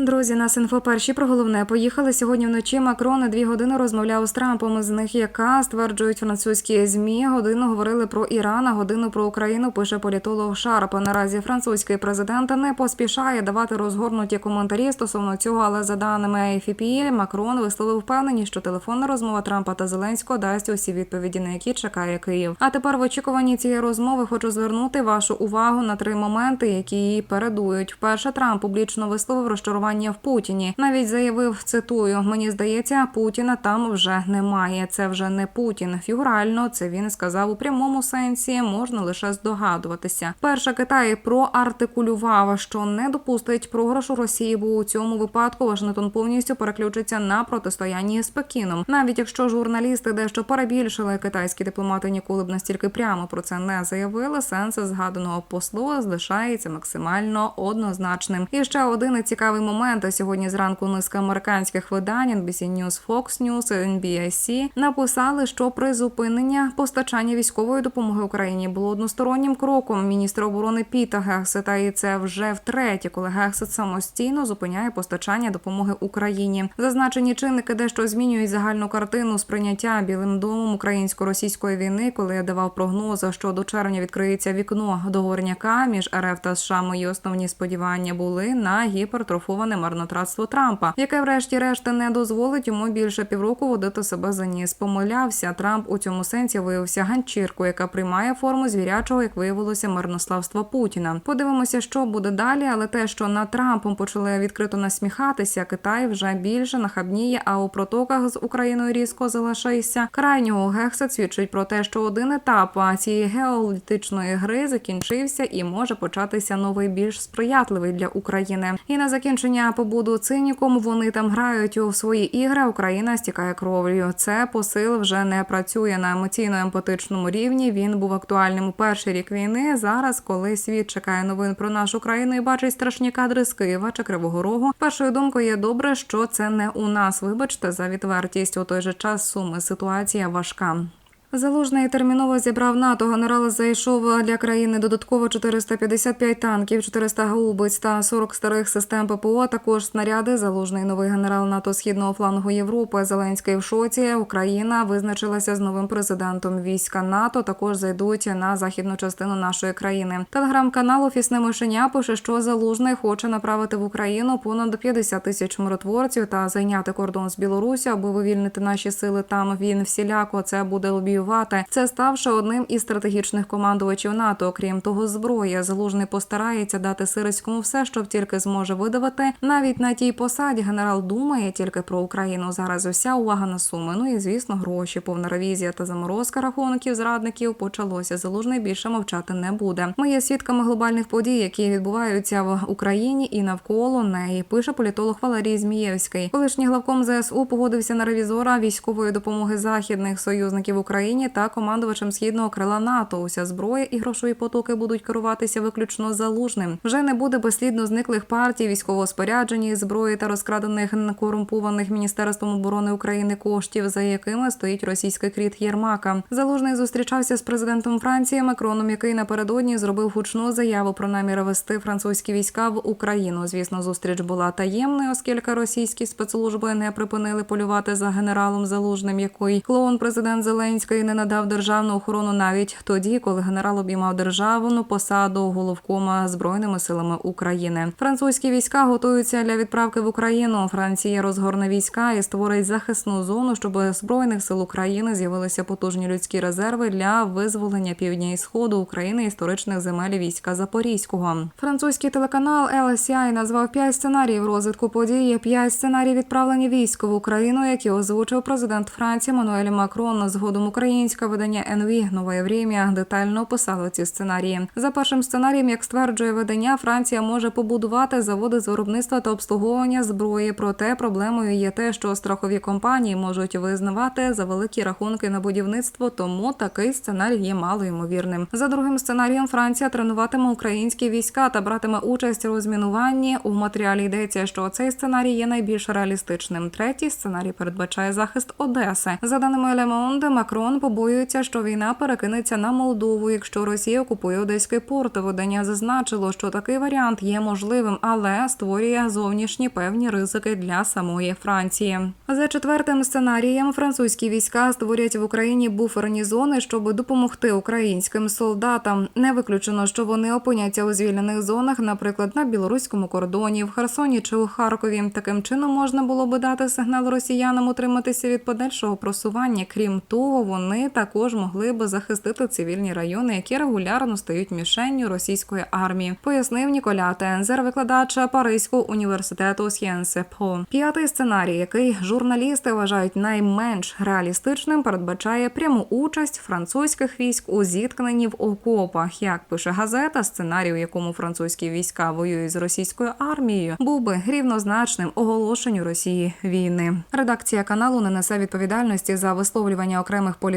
Друзі, нас інфо перші про головне. Поїхали сьогодні вночі. Макрон дві години розмовляв з Трампом. З них яка стверджують французькі змі. Годину говорили про Іран, а годину про Україну. Пише політолог Шарп. Наразі французький президент не поспішає давати розгорнуті коментарі стосовно цього. Але за даними AFP, Макрон висловив впевненість, що телефонна розмова Трампа та Зеленського дасть усі відповіді, на які чекає Київ. А тепер в очікуванні цієї розмови хочу звернути вашу увагу на три моменти, які її передують. Вперше Трамп публічно висловив розчарування в Путіні. Навіть заявив, цитую: мені здається, Путіна там вже немає. Це вже не Путін. Фігурально це він сказав у прямому сенсі. Можна лише здогадуватися. Перше Китай проартикулював, що не допустить програшу Росії, бо у цьому випадку Вашингтон повністю переключиться на протистояння з Пекіном. Навіть якщо журналісти дещо перебільшили, китайські дипломати ніколи б настільки прямо про це не заявили. Сенс згаданого послу залишається максимально однозначним. І ще один цікавий момент. Сьогодні зранку низка американських видань NBC News, Fox News, NBC написали, що призупинення постачання військової допомоги Україні було одностороннім кроком. Міністр оборони Піта Гексета, і це вже втретє, коли Гексет самостійно зупиняє постачання допомоги Україні. Зазначені чинники дещо змінюють загальну картину сприйняття білим домом українсько-російської війни, коли я давав прогноз, що до червня відкриється вікно договорняка між РФ та США. Мої основні сподівання були на гіпертрофоване марнотратство Трампа, яке, врешті-решт, не дозволить йому більше півроку водити себе за ніс. Помилявся Трамп у цьому сенсі виявився ганчіркою, яка приймає форму звірячого, як виявилося, марнославства Путіна. Подивимося, що буде далі, але те, що над Трампом почали відкрито насміхатися, Китай вже більше нахабніє. А у протоках з Україною різко залишається крайнього гекса свідчить про те, що один етап цієї геополітичної гри закінчився і може початися новий більш сприятливий для України. І на закінчення побуду циніком вони там грають у свої ігри. Україна стікає кров'ю. Це посил вже не працює на емоційно-емпатичному рівні. Він був актуальним у перший рік війни. Зараз, коли світ чекає новин про нашу країну і бачить страшні кадри з Києва чи Кривого Рогу, першою думкою є добре, що це не у нас. Вибачте за відвертість. У той же час суми ситуація важка. Залужний терміново зібрав НАТО. Генерал зайшов для країни додатково 455 танків, 400 гаубиць та 40 старих систем ППО. Також снаряди. Залужний новий генерал НАТО східного флангу Європи. Зеленський в шоці. Україна визначилася з новим президентом. Війська НАТО також зайдуть на західну частину нашої країни. Телеграм-канал Офісне мишеня пише, що залужний хоче направити в Україну понад 50 тисяч миротворців та зайняти кордон з Білорусі, аби вивільнити наші сили. Там він всіляко це буде лобіювати. Це ставши одним із стратегічних командувачів НАТО. Окрім того, зброя залужний постарається дати Сирицькому все, що тільки зможе видавати. Навіть на тій посаді генерал думає тільки про Україну. Зараз уся увага на суми. Ну і звісно, гроші, повна ревізія та заморозка рахунків зрадників почалося. Залужний більше мовчати не буде. Ми є свідками глобальних подій, які відбуваються в Україні і навколо неї. Пише політолог Валерій Змієвський. Колишній главком ЗСУ погодився на ревізора військової допомоги західних союзників Україні та командувачем східного крила НАТО. Уся зброя і грошові потоки будуть керуватися виключно залужним. Вже не буде безслідно зниклих партій, військового спорядження, зброї та розкрадених корумпованих міністерством оборони України коштів, за якими стоїть російський кріт Єрмака. Залужний зустрічався з президентом Франції Макроном, який напередодні зробив гучну заяву про намір вести французькі війська в Україну. Звісно, зустріч була таємною, оскільки російські спецслужби не припинили полювати за генералом Залужним, який клоун президент Зеленський не надав державну охорону навіть тоді, коли генерал обіймав державну посаду головкома збройними силами України. Французькі війська готуються для відправки в Україну. Франція розгорне війська і створить захисну зону, щоб збройних сил України з'явилися потужні людські резерви для визволення півдня і сходу України історичних земель війська Запорізького. Французький телеканал LSI назвав п'ять сценаріїв розвитку події. П'ять сценаріїв відправлення військ в Україну, які озвучив президент Франції Мануель Макрон. Згодом українське видання НВ «Нове Время» детально описало ці сценарії. За першим сценарієм, як стверджує видання, Франція може побудувати заводи з виробництва та обслуговування зброї. Проте проблемою є те, що страхові компанії можуть визнавати за великі рахунки на будівництво, тому такий сценарій є малоймовірним. За другим сценарієм Франція тренуватиме українські війська та братиме участь у розмінуванні. У матеріалі йдеться, що цей сценарій є найбільш реалістичним. Третій сценарій передбачає захист Одеси. За даними Monde, Макрон Путін побоюється, що війна перекинеться на Молдову, якщо Росія окупує Одеський порт. Видання зазначило, що такий варіант є можливим, але створює зовнішні певні ризики для самої Франції. За четвертим сценарієм французькі війська створять в Україні буферні зони, щоб допомогти українським солдатам. Не виключено, що вони опиняться у звільнених зонах, наприклад, на білоруському кордоні, в Херсоні чи у Харкові. Таким чином можна було би дати сигнал росіянам утриматися від подальшого просування. Крім того, вони також могли би захистити цивільні райони, які регулярно стають мішенню російської армії. Пояснив Ніколя Тензер, викладач Паризького університету Po. П'ятий сценарій, який журналісти вважають найменш реалістичним, передбачає пряму участь французьких військ у зіткненні в окопах. Як пише газета, сценарій, у якому французькі війська воюють з російською армією, був би рівнозначним оголошенню Росії війни. Редакція каналу не несе відповідальності за висловлювання окремих